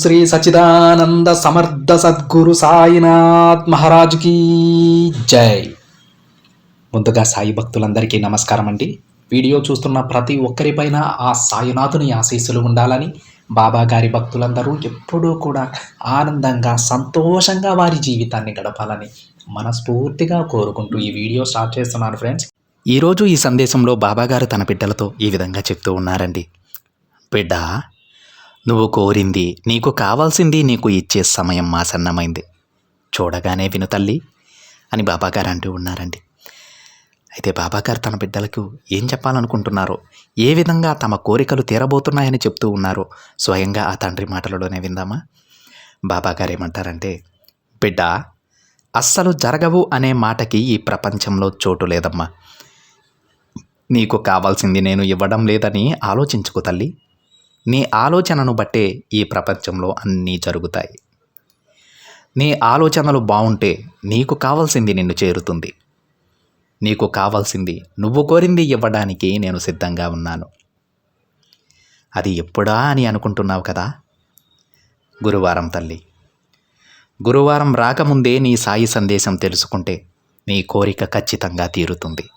శ్రీ సచిదానంద సమర్థ సద్గురు సాయినాథ్ మహారాజుకి జై. ముందుగా సాయి భక్తులందరికీ నమస్కారం అండి. వీడియో చూస్తున్న ప్రతి ఒక్కరిపైన ఆ సాయినాథుని ఆశీస్సులు ఉండాలని బాబా గారి భక్తులందరూ ఎప్పుడూ కూడా ఆనందంగా సంతోషంగా వారి జీవితాన్ని గడపాలని మనస్ఫూర్తిగా కోరుకుంటూ ఈ వీడియో స్టార్ట్ చేస్తున్నాను ఫ్రెండ్స్. ఈరోజు ఈ సందేశంలో బాబాగారు తన బిడ్డలతో ఈ విధంగా చెప్తూ ఉన్నారండి. బిడ్డ నువ్వు కోరింది నీకు కావాల్సింది నీకు ఇచ్చే సమయం మాసన్నమైంది చూడగానే విను తల్లి అని బాబాగారు అంటూ ఉన్నారండి. అయితే బాబాగారు తన బిడ్డలకు ఏం చెప్పాలనుకుంటున్నారో ఏ విధంగా తమ కోరికలు తీరబోతున్నాయని చెప్తూ ఉన్నారో స్వయంగా ఆ తండ్రి మాటలలోనే విందామా? బాబాగారు ఏమంటారంటే బిడ్డ అస్సలు జరగవు అనే మాటకి ఈ ప్రపంచంలో చోటు లేదమ్మా. నీకు కావాల్సింది నేను ఇవ్వడం లేదని ఆలోచించుకో తల్లి. నీ ఆలోచనను బట్టే ఈ ప్రపంచంలో అన్నీ జరుగుతాయి. నీ ఆలోచనలు బాగుంటే నీకు కావాల్సింది నిన్ను చేరుతుంది. నీకు కావాల్సింది నువ్వు కోరింది ఇవ్వడానికి నేను సిద్ధంగా ఉన్నాను. అది ఎప్పుడా అని అనుకుంటున్నావు కదా? గురువారం తల్లి. గురువారం రాకముందే నీ సాయి సందేశం తెలుసుకుంటే నీ కోరిక ఖచ్చితంగా తీరుతుంది.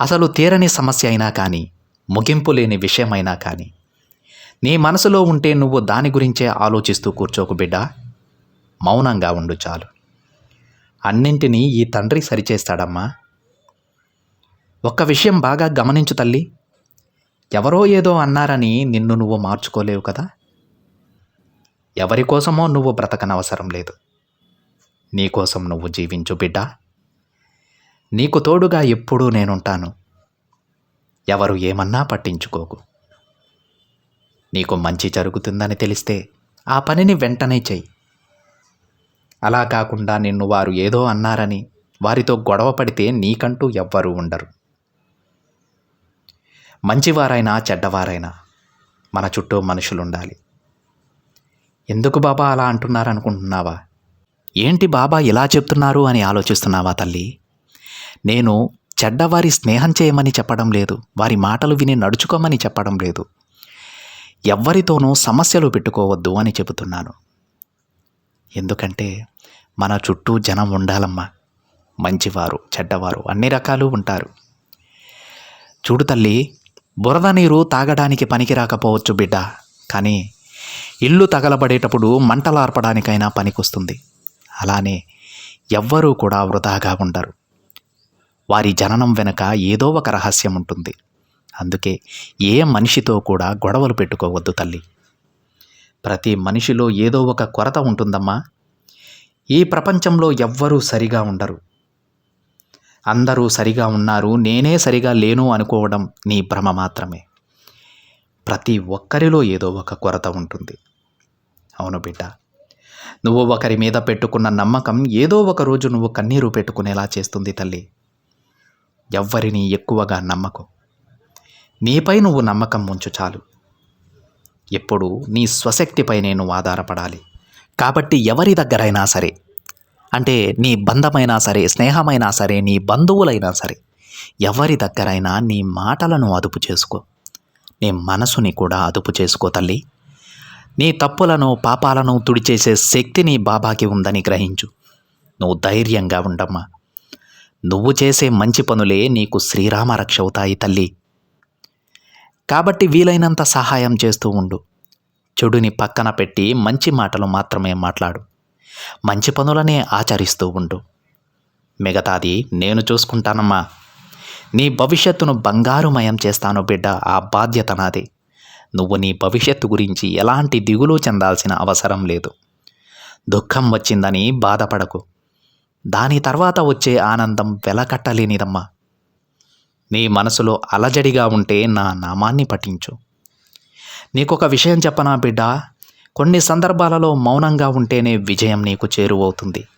అసలు తీరని సమస్య అయినా కానీ ముగింపు లేని విషయమైనా కానీ. నీ మనసులో ఉంటే నువ్వు దాని గురించే ఆలోచిస్తూ కూర్చోకు బిడ్డ. మౌనంగా ఉండు చాలు. అన్నింటినీ ఈ తండ్రి సరిచేస్తాడమ్మా. ఒక్క విషయం బాగా గమనించు తల్లి. ఎవరో ఏదో అన్నారని నిన్ను నువ్వు మార్చుకోలేవు కదా. ఎవరి కోసమో నువ్వు బ్రతకనవసరం లేదు. నీకోసం నువ్వు జీవించు బిడ్డ. నీకు తోడుగా ఎప్పుడూ నేనుంటాను. ఎవరు ఏమన్నా పట్టించుకోకు. నీకు మంచి జరుగుతుందని తెలిస్తే ఆ పనిని వెంటనే చెయ్యి. అలా కాకుండా నిన్ను వారు ఏదో అన్నారని వారితో గొడవ పడితే నీకంటూ ఎవ్వరూ ఉండరు. మంచివారైనా చెడ్డవారైనా మన చుట్టూ మనుషులుండాలి. ఎందుకు బాబా అలా అంటున్నారనుకుంటున్నావా? ఏంటి బాబా ఇలా చెప్తున్నారు అని ఆలోచిస్తున్నావా తల్లి? నేను చెడ్డవారి స్నేహం చేయమని చెప్పడం లేదు. వారి మాటలు విని నడుచుకోమని చెప్పడం లేదు. ఎవ్వరితోనూ సమస్యలు పెట్టుకోవద్దు అని చెబుతున్నాను. ఎందుకంటే మన చుట్టూ జనం ఉండాలమ్మా. మంచివారు చెడ్డవారు అన్ని రకాలు ఉంటారు. చూడు తల్లి బురద నీరు తాగడానికి పనికి రాకపోవచ్చు బిడ్డ. కానీ ఇల్లు తగలబడేటప్పుడు మంటలార్పడానికైనా పనికొస్తుంది. అలానే ఎవ్వరూ కూడా వృధాగా ఉండరు. వారి జననం వెనుక ఏదో ఒక రహస్యం ఉంటుంది. అందుకే ఏ మనిషితో కూడా గొడవలు పెట్టుకోవద్దు తల్లి. ప్రతి మనిషిలో ఏదో ఒక కొరత ఉంటుందమ్మా. ఈ ప్రపంచంలో ఎవ్వరూ సరిగా ఉండరు. అందరూ సరిగా ఉన్నారు నేనే సరిగా లేను అనుకోవడం నీ భ్రమ మాత్రమే. ప్రతి ఒక్కరిలో ఏదో ఒక కొరత ఉంటుంది. అవును బిడ్డ. నువ్వు ఒకరి మీద పెట్టుకున్న నమ్మకం ఏదో ఒక రోజు నువ్వు కన్నీరు పెట్టుకునేలా చేస్తుంది తల్లి. ఎవ్వరిని ఎక్కువగా నమ్మకు. నీపై నువ్వు నమ్మకం ఉంచు చాలు. ఎప్పుడు నీ స్వశక్తిపైనే నువ్వు ఆధారపడాలి. కాబట్టి ఎవరి దగ్గరైనా సరే అంటే నీ బంధమైనా సరే స్నేహమైనా సరే నీ బంధువులైనా సరే ఎవరి దగ్గరైనా నీ మాటలను అదుపు చేసుకో. నీ మనసుని కూడా అదుపు చేసుకో తల్లి. నీ తప్పులను పాపాలను తుడిచేసే శక్తి నీ బాబాకి ఉందని గ్రహించు. నువ్వు ధైర్యంగా ఉండమ్మా. నువ్వు చేసే మంచి పనులే నీకు శ్రీరామ రక్ష అవుతాయి తల్లి. కాబట్టి వీలైనంత సహాయం చేస్తూ ఉండు. చెడుని పక్కన పెట్టి మంచి మాటలు మాత్రమే మాట్లాడు. మంచి పనులనే ఆచరిస్తూ ఉండు. మిగతాది నేను చూసుకుంటానమ్మా. నీ భవిష్యత్తును బంగారుమయం చేస్తాను బిడ్డ ఆ బాధ్యత నాది. నువ్వు నీ భవిష్యత్తు గురించి ఎలాంటి దిగులు చెందాల్సిన అవసరం లేదు. దుఃఖం వచ్చిందని బాధపడకు. దాని తర్వాత వచ్చే ఆనందం వెలకట్టలేనిదమ్మా. నీ మనసులో అలజడిగా ఉంటే నా నామాన్ని పఠించు. నీకొక విషయం చెప్పనా బిడ్డ? కొన్ని సందర్భాలలో మౌనంగా ఉంటేనే విజయం నీకు చేరువవుతుంది.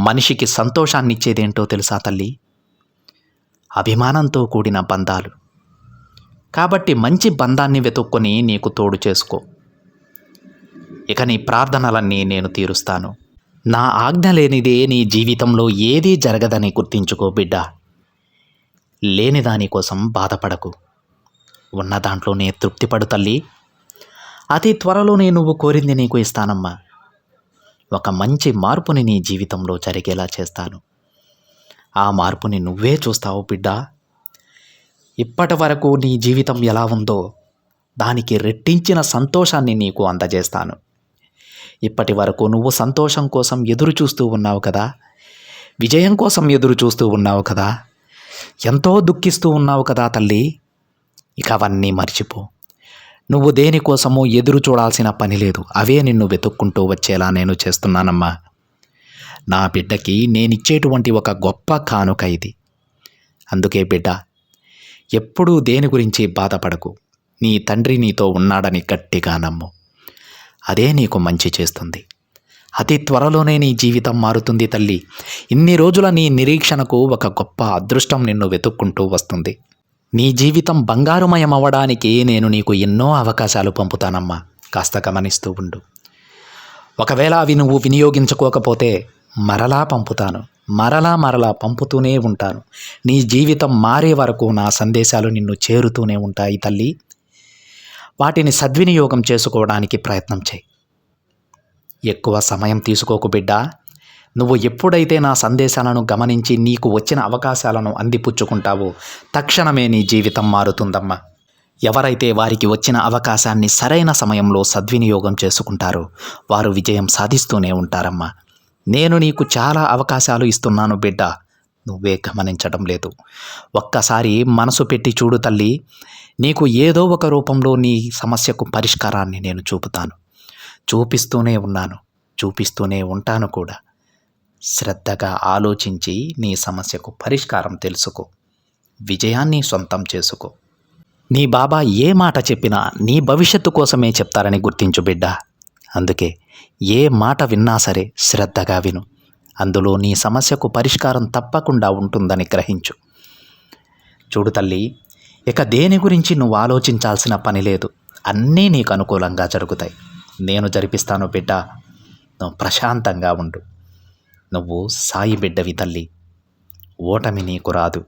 మనిషికి సంతోషాన్నిచ్చేదేంటో తెలుసా తల్లి? అభిమానంతో కూడిన బంధాలు. కాబట్టి మంచి బంధాన్ని వెతుక్కొని నీకు తోడు చేసుకో. ఇక నీ ప్రార్థనలన్నీ నేను తీరుస్తాను. నా ఆజ్ఞ లేనిదే నీ జీవితంలో ఏదీ జరగదని గుర్తించుకో బిడ్డ. లేని దానికోసం బాధపడకు. ఉన్న దాంట్లోనే తృప్తిపడు తల్లి. అతి త్వరలోనే నువ్వు కోరింది నీకు ఇస్తానమ్మా. ఒక మంచి మార్పుని నీ జీవితంలో జరిగేలా చేస్తాను. ఆ మార్పుని నువ్వే చూస్తావు బిడ్డ. ఇప్పటి వరకు నీ జీవితం ఎలా ఉందో దానికి రెట్టించిన సంతోషాన్ని నీకు అందజేస్తాను. ఇప్పటి వరకు నువ్వు సంతోషం కోసం ఎదురు చూస్తూ ఉన్నావు కదా? విజయం కోసం ఎదురు చూస్తూ ఉన్నావు కదా? ఎంతో దుఃఖిస్తూ ఉన్నావు కదా తల్లి? ఇక అవన్నీ మర్చిపో. నువ్వు దేనికోసమో ఎదురు చూడాల్సిన పని లేదు. అవే నిన్ను వెతుక్కుంటూ వచ్చేలా నేను చేస్తున్నానమ్మా. నా బిడ్డకి నేనిచ్చేటువంటి ఒక గొప్ప కానుక ఇది. అందుకే బిడ్డ ఎప్పుడూ దేని గురించి బాధపడకు. నీ తండ్రి నీతో ఉన్నాడని గట్టిగా నమ్ము. అదే నీకు మంచి చేస్తుంది. అతి త్వరలోనే నీ జీవితం మారుతుంది తల్లి. ఇన్ని రోజుల నీ నిరీక్షణకు ఒక గొప్ప అదృష్టం నిన్ను వెతుక్కుంటూ వస్తుంది. నీ జీవితం బంగారుమయం అవ్వడానికి నేను నీకు ఎన్నో అవకాశాలు పంపుతానమ్మా. కాస్త గమనిస్తూ ఉండు. ఒకవేళ అవి నువ్వు వినియోగించుకోకపోతే మరలా పంపుతాను. మరలా మరలా పంపుతూనే ఉంటాను. నీ జీవితం మారే వరకు నా సందేశాలు నిన్ను చేరుతూనే ఉంటాయి తల్లి. వాటిని సద్వినియోగం చేసుకోవడానికి ప్రయత్నం చేయి. ఎక్కువ సమయం తీసుకోకు బిడ్డ. నువ్వు ఎప్పుడైతే నా సందేశాలను గమనించి నీకు వచ్చిన అవకాశాలను అందిపుచ్చుకుంటావో తక్షణమే నీ జీవితం మారుతుందమ్మా. ఎవరైతే వారికి వచ్చిన అవకాశాన్ని సరైన సమయంలో సద్వినియోగం చేసుకుంటారో వారు విజయం సాధిస్తూనే ఉంటారమ్మా. నేను నీకు చాలా అవకాశాలు ఇస్తున్నాను బిడ్డ. నువ్వే గమనించడం లేదు. ఒక్కసారి మనసు పెట్టి చూడు తల్లి నీకు ఏదో ఒక రూపంలో నీ సమస్యకు పరిష్కారాన్ని నేను చూపుతాను. చూపిస్తూనే ఉన్నాను చూపిస్తూనే ఉంటాను కూడా. శ్రద్ధగా ఆలోచించి నీ సమస్యకు పరిష్కారం తెలుసుకో. విజయాన్ని సొంతం చేసుకో. నీ బాబా ఏ మాట చెప్పినా నీ భవిష్యత్తు కోసమే చెప్తారని గుర్తించు బిడ్డ. అందుకే ఏ మాట విన్నా సరే శ్రద్ధగా విను. అందులో నీ సమస్యకు పరిష్కారం తప్పకుండా ఉంటుందని గ్రహించు. చూడు తల్లి ఇక దేని గురించి నువ్వు ఆలోచించాల్సిన పని లేదు. అన్నీ నీకు అనుకూలంగా జరుగుతాయి. నేను జరిపిస్తాను బిడ్డ. నువ్వు ప్రశాంతంగా ఉండు. నువ్వు సాయి బిడ్డవి తల్లి. ఓటమి నీకు రాదు.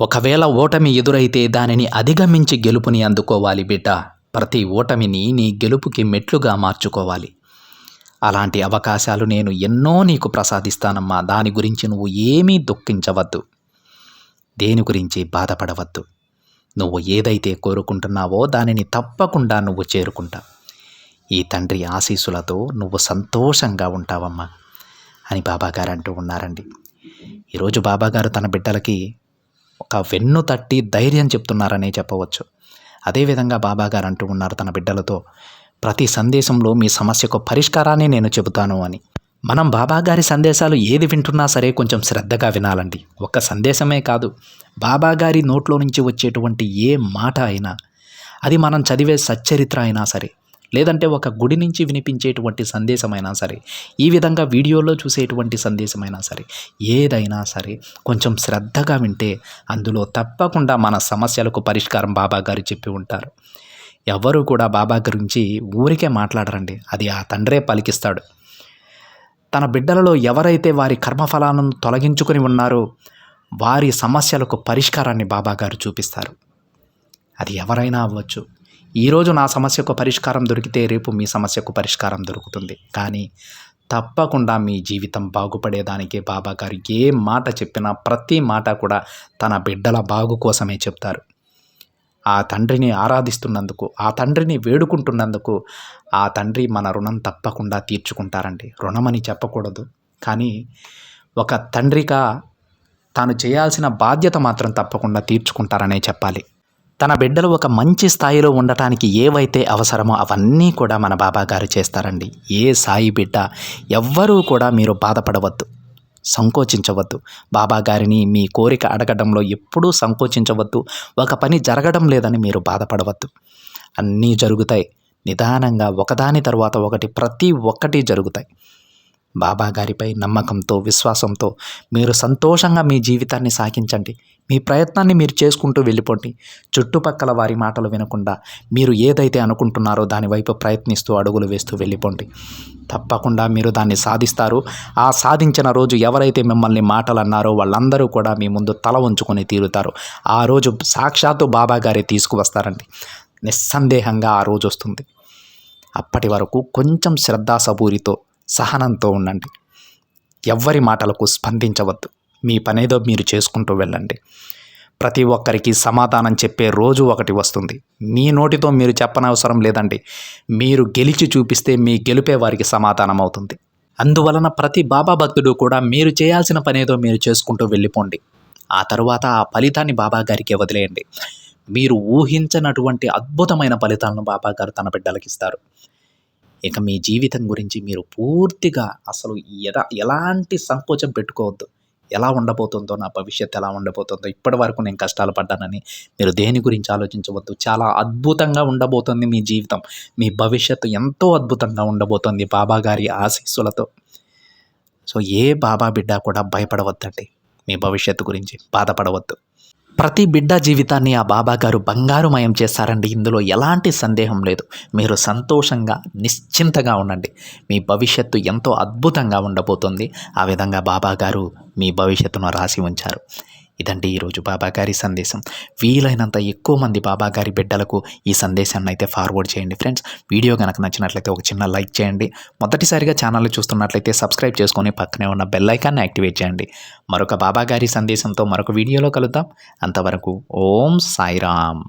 ఒకవేళ ఓటమి ఎదురైతే దానిని అధిగమించి గెలుపుని అందుకోవాలి బిడ్డ. ప్రతి ఓటమిని నీ గెలుపుకి మెట్లుగా మార్చుకోవాలి. అలాంటి అవకాశాలు నేను ఎన్నో నీకు ప్రసాదిస్తానమ్మా. దాని గురించి నువ్వు ఏమీ దుఃఖించవద్దు. దేని గురించి బాధపడవద్దు. నువ్వు ఏదైతే కోరుకుంటున్నావో దానిని తప్పకుండా నువ్వు చేరుకుంటావు ఈ తండ్రి ఆశీస్సులతో నువ్వు సంతోషంగా ఉంటావమ్మా అని బాబాగారు అంటూ ఉన్నారండి. ఈరోజు బాబాగారు తన బిడ్డలకి ఒక వెన్ను తట్టి ధైర్యం చెప్తున్నారనే చెప్పవచ్చు. అదేవిధంగా బాబాగారు అంటూ ఉన్నారు తన బిడ్డలతో ప్రతి సందేశంలో మీ సమస్యకు పరిష్కారాన్ని నేను చెబుతాను అని. మనం బాబాగారి సందేశాలు ఏది వింటున్నా సరే కొంచెం శ్రద్ధగా వినాలండి. ఒక్క సందేశమే కాదు బాబాగారి నోట్లో నుంచి వచ్చేటువంటి ఏ మాట అయినా అది మనం చదివే సచ్చరిత్ర అయినా సరే లేదంటే ఒక గుడి నుంచి వినిపించేటువంటి సందేశమైనా సరే ఈ విధంగా వీడియోలో చూసేటువంటి సందేశమైనా సరే ఏదైనా సరే కొంచెం శ్రద్ధగా వింటే అందులో తప్పకుండా మన సమస్యలకు పరిష్కారం బాబాగారు చెప్పి ఉంటారు. ఎవరు కూడా బాబా గురించి ఊరికే మాట్లాడరండి. అది ఆ తండ్రే పలికిస్తాడు. తన బిడ్డలలో ఎవరైతే వారి కర్మఫలాలను తొలగించుకొని ఉన్నారో వారి సమస్యలకు పరిష్కారాన్ని బాబా గారు చూపిస్తారు. అది ఎవరైనా అవ్వచ్చు. ఈరోజు నా సమస్యకు పరిష్కారం దొరికితే రేపు మీ సమస్యకు పరిష్కారం దొరుకుతుంది. కానీ తప్పకుండా మీ జీవితం బాగుపడేదానికి బాబా గారు ఏ మాట చెప్పినా ప్రతి మాట కూడా తన బిడ్డల బాగు కోసమే చెప్తారు. ఆ తండ్రిని ఆరాధిస్తున్నందుకు ఆ తండ్రిని వేడుకుంటున్నందుకు ఆ తండ్రి మన రుణం తప్పకుండా తీర్చుకుంటారండి. రుణమని చెప్పకూడదు. కానీ ఒక తండ్రిగా తాను చేయాల్సిన బాధ్యత మాత్రం తప్పకుండా తీర్చుకుంటారనే చెప్పాలి. తన బిడ్డలు ఒక మంచి స్థాయిలో ఉండటానికి ఏవైతే అవసరమో అవన్నీ కూడా మన బాబా గారు చేస్తారండి. ఏ సాయి బిడ్డ ఎవ్వరూ కూడా మీరు బాధపడవద్దు. సంకోచించవద్దు. బాబా గారిని మీ కోరిక అడగడంలో ఎప్పుడూ సంకోచించవద్దు. ఒక పని జరగడం లేదని మీరు బాధపడవద్దు. అన్నీ జరుగుతాయి. నిదానంగా ఒకదాని తర్వాత ఒకటి ప్రతి ఒక్కటి జరుగుతాయి. బాబా గారిపై నమ్మకంతో విశ్వాసంతో మీరు సంతోషంగా మీ జీవితాన్ని సాగించండి. మీ ప్రయత్నాన్ని మీరు చేసుకుంటూ వెళ్ళిపోండి. చుట్టుపక్కల వారి మాటలు వినకుండా మీరు ఏదైతే అనుకుంటున్నారో దానివైపు ప్రయత్నిస్తూ అడుగులు వేస్తూ వెళ్ళిపోండి. తప్పకుండా మీరు దాన్ని సాధిస్తారు. ఆ సాధించిన రోజు ఎవరైతే మిమ్మల్ని మాటలు అన్నారో వాళ్ళందరూ కూడా మీ ముందు తల ఉంచుకొని తీరుతారు. ఆ రోజు సాక్షాత్తు బాబా గారే తీసుకువస్తారండి. నిస్సందేహంగా ఆ రోజు వస్తుంది. అప్పటి వరకు కొంచెం శ్రద్ధాసబూరితో సహనంతో ఉండండి. ఎవ్వరి మాటలకు స్పందించవద్దు. మీ పనేదో మీరు చేసుకుంటూ వెళ్ళండి. ప్రతి ఒక్కరికి సమాధానం చెప్పే రోజు ఒకటి వస్తుంది. మీ నోటితో మీరు చెప్పనవసరం లేదండి. మీరు గెలిచి చూపిస్తే మీ గెలిపే వారికి సమాధానం అవుతుంది. అందువలన ప్రతి బాబా భక్తుడు కూడా మీరు చేయాల్సిన పనేదో మీరు చేసుకుంటూ వెళ్ళిపోండి. ఆ తరువాత ఆ ఫలితాన్ని బాబా గారికి వదిలేయండి. మీరు ఊహించనటువంటి అద్భుతమైన ఫలితాలను బాబా గారు తన బిడ్డలకి ఇస్తారు. ఇక మీ జీవితం గురించి మీరు పూర్తిగా అసలు ఎలా ఎలాంటి సంకోచం పెట్టుకోవద్దు. ఎలా ఉండబోతుందో నా భవిష్యత్తు ఎలా ఉండబోతుందో ఇప్పటి వరకు నేను కష్టాలు పడ్డానని మీరు దేని గురించి ఆలోచించవద్దు. చాలా అద్భుతంగా ఉండబోతుంది మీ జీవితం. మీ భవిష్యత్తు ఎంతో అద్భుతంగా ఉండబోతుంది బాబా గారి ఆశీస్సులతో. సో ఏ బాబా బిడ్డ కూడా భయపడవద్దండి మీ భవిష్యత్తు గురించి. బాధపడవద్దు. ప్రతి బిడ్డ జీవితాన్ని ఆ బాబా గారు బంగారుమయం చేస్తారండి ఇందులో ఎలాంటి సందేహం లేదు. మీరు సంతోషంగా నిశ్చింతగా ఉండండి. మీ భవిష్యత్తు ఎంతో అద్భుతంగా ఉండబోతుంది. ఆ విధంగా బాబా గారు మీ భవిష్యత్తును రాసి ఉంచారు. ఇదండి ఈరోజు బాబా గారి సందేశం. వీలైనంత ఎక్కువ మంది బాబా గారి బిడ్డలకు ఈ సందేశాన్ని అయితే ఫార్వర్డ్ చేయండి ఫ్రెండ్స్ వీడియో కనుక నచ్చినట్లయితే ఒక చిన్న లైక్ చేయండి. మొదటిసారిగా ఛానల్ చూస్తున్నట్లయితే సబ్స్క్రైబ్ చేసుకొని పక్కనే ఉన్న బెల్ ఐకాన్ని యాక్టివేట్ చేయండి. మరొక బాబా గారి సందేశంతో మరొక వీడియోలో కలుద్దాం. అంతవరకు ఓం సాయిరామ్.